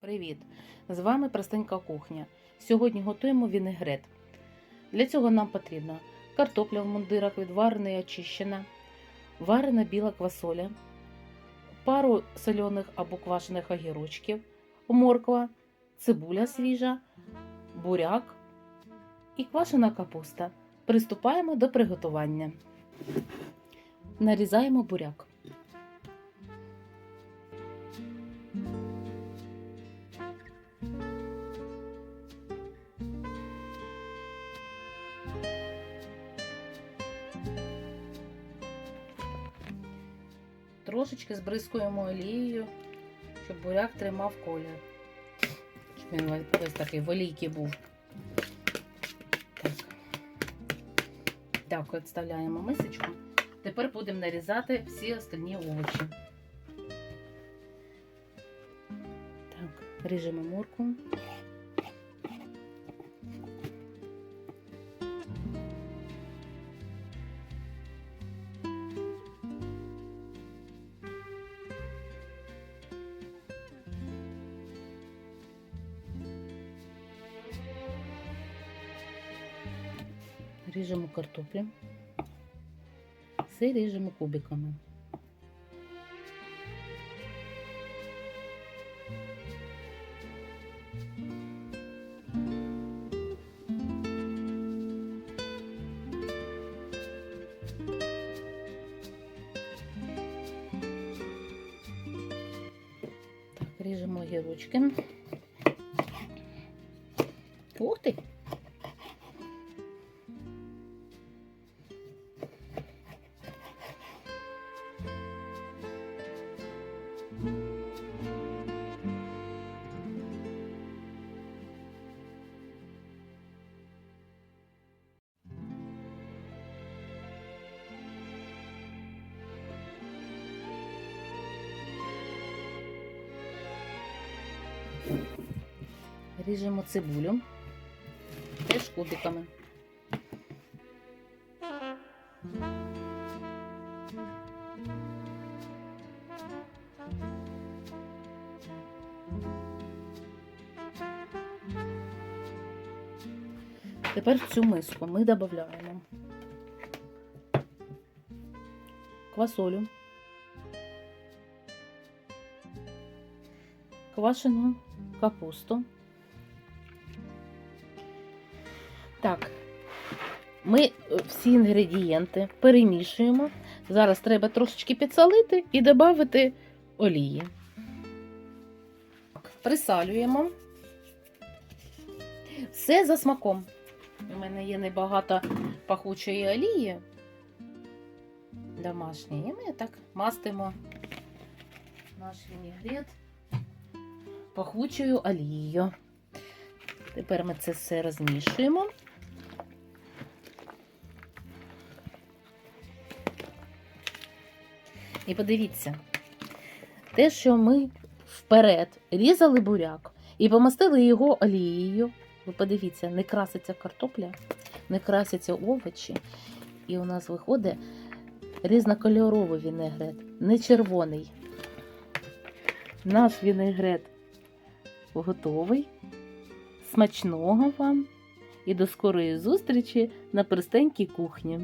Привіт! З вами Простенька кухня. Сьогодні готуємо вінегрет. Для цього нам потрібна картопля в мундирах відварена і очищена, варена біла квасоля, пару соляних або квашених огірочків, морква, цибуля свіжа, буряк і квашена капуста. Приступаємо до приготування. Нарізаємо буряк. Трошечки збризкуємо олією, щоб буряк тримав колір. Щоб він ось такий в був. Так, так відставляємо мисочку. Тепер будемо нарізати всі остальні овочі. Так, ріжемо морку. Ріжемо картоплю. Все ріжемо кубиками. Ріжемо огірочки. Ух ти! Ріжемо цибулю теж кубиками. Тепер в цю миску ми додаємо квасолю, квашену капусту. Так, ми е, всі інгредієнти перемішуємо. Зараз треба трошечки підсолити і додати олії. Присалюємо. Все за смаком. У мене є небагато пахучої олії домашньої. І ми так мастимо наш вінігрет пахучою олією. Тепер ми це все розмішуємо. І подивіться, те, що ми вперед різали буряк і помастили його олією. Ви подивіться, не краситься картопля, не красяться овочі. І у нас виходить різнокольоровий вінегрет, не червоний. Наш вінегрет готовий. Смачного вам і до скорої зустрічі на простенькій кухні.